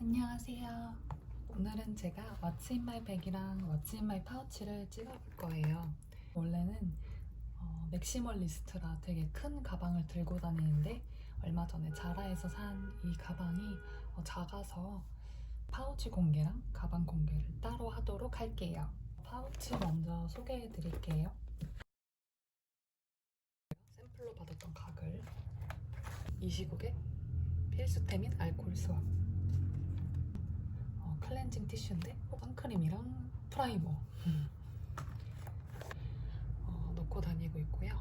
안녕하세요. 오늘은 제가 What's in my pouch를 찍어볼 거예요. 원래는 어, 맥시멀리스트라 되게 큰 가방을 들고 다니는데 얼마 전에 자라에서 산 이 가방이 어, 작아서 파우치 공개랑 가방 공개를 따로 하도록 할게요. 파우치 먼저 소개해 드릴게요. 샘플로 받았던 가글 이 시국에 필수템인 알콜 수압 어, 클렌징 티슈인데 선크림이랑 프라이머 어, 넣고 다니고 있고요.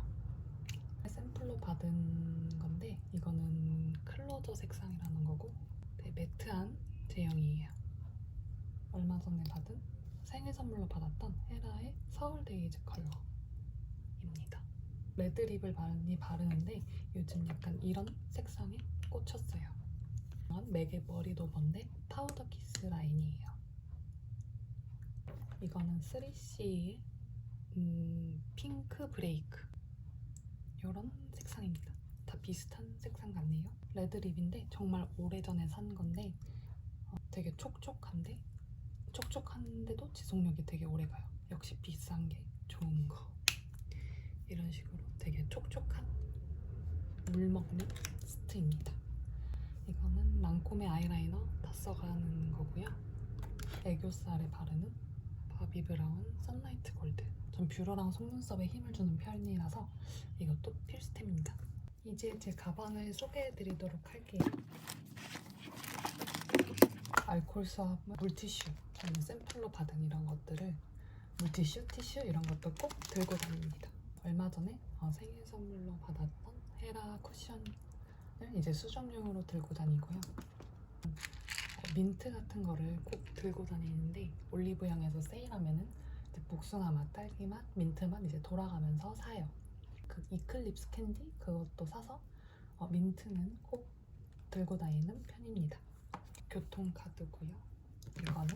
샘플로 받은 건데 이거는 클로저 색상이라는 거고 되게 매트한 제형이에요. 얼마 전에 받은 생일 선물로 받았던 헤라의 서울데이즈 컬러입니다. 레드립을 많이 바르는데 요즘 약간 이런 색상에 꽂혔어요. 이건 맥의 머리 도번데 파우더 키스 라인이에요. 이거는 3CE의 음, 핑크 브레이크 이런 색상입니다. 다 비슷한 색상 같네요. 레드립인데 정말 오래전에 산 건데 어, 되게 촉촉한데 촉촉한데도 지속력이 되게 오래가요. 역시 비싼 게 좋은 거. 이런 식으로 되게 촉촉한 물 먹는 스트입니다. 이거는 랑콤의 아이라이너 다 써가는 거고요. 애교살에 바르는 바비 브라운 선라이트 골드. 전 뷰러랑 속눈썹에 힘을 주는 편이라서 이것도 필수템입니다. 이제 제 가방을 소개해드리도록 할게요. 알콜 수압 물티슈. 저는 샘플로 받은 이런 것들을 물티슈, 티슈 이런 것도 꼭 들고 다닙니다. 얼마 전에 어, 생일 선물로 받았던 헤라 쿠션을 이제 수정용으로 들고 다니고요. 어, 민트 같은 거를 꼭 들고 다니는데 올리브영에서 세일하면은 복숭아 맛, 딸기 맛, 민트 맛 이제 돌아가면서 사요. 그 이클립스 캔디 그것도 사서 어, 민트는 꼭 들고 다니는 편입니다. 교통카드고요. 이거는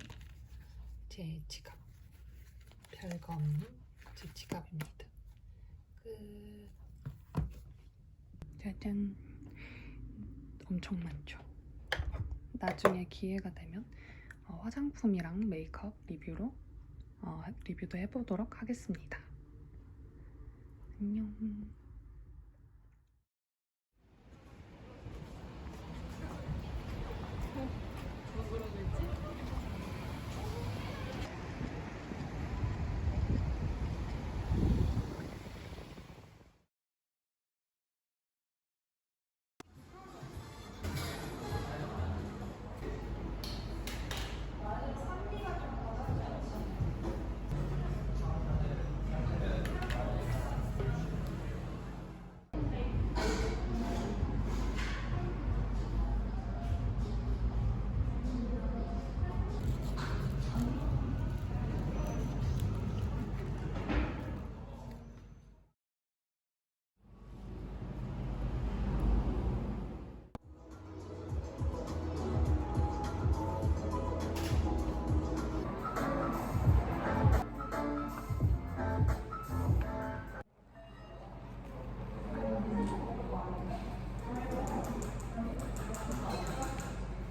제 지갑. 별거 없는 제 지갑입니다. 끝. 짜잔. 엄청 많죠. 나중에 기회가 되면 어, 화장품이랑 메이크업 리뷰로 어, 리뷰도 해보도록 하겠습니다. 안녕.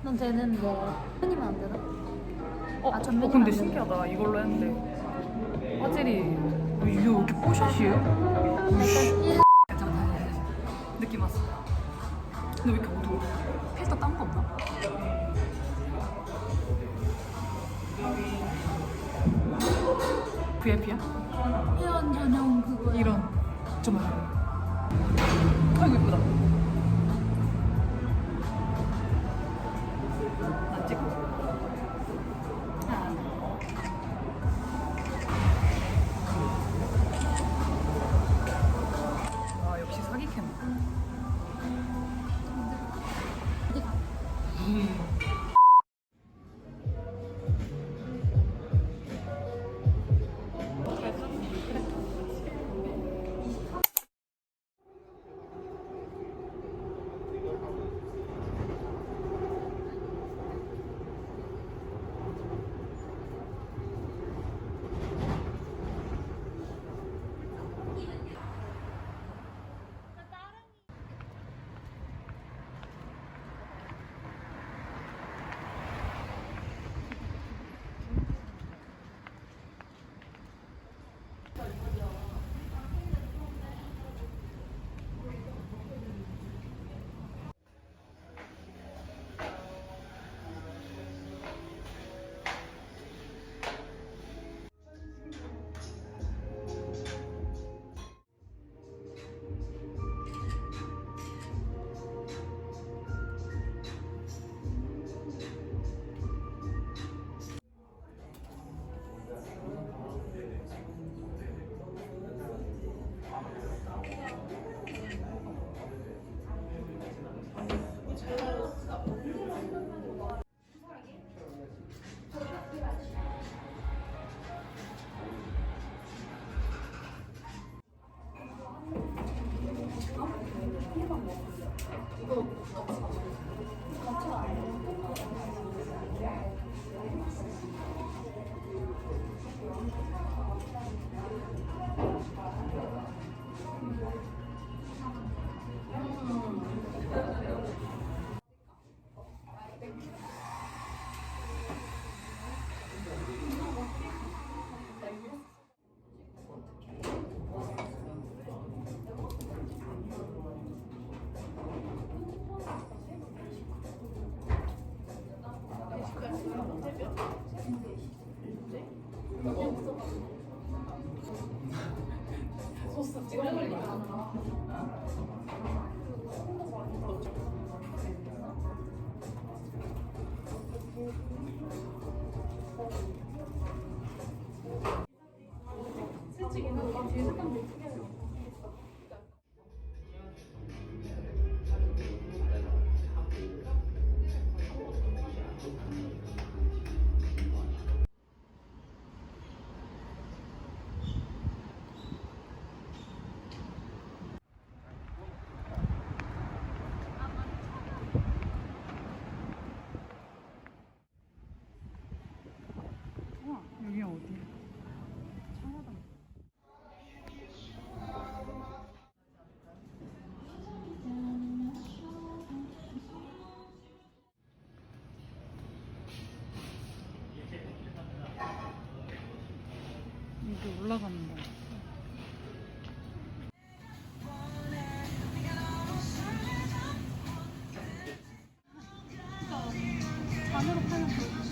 넌 되는데 편이면 안 되나? 어, 아, 전면이 어 근데 안 신기하다. 이걸로 했는데 화질이 어, 이게 왜 이렇게 뽀샷이에요? 약간 괜찮아. 느낌 왔어. 근데 왜 이렇게 어두워? 필터 딴 거 없나? VIP야? 1회원 전용 그거야. 이런 좀 아이고 이쁘다. 나 우와, 이게 올라가는 거. 반으로 파는 거.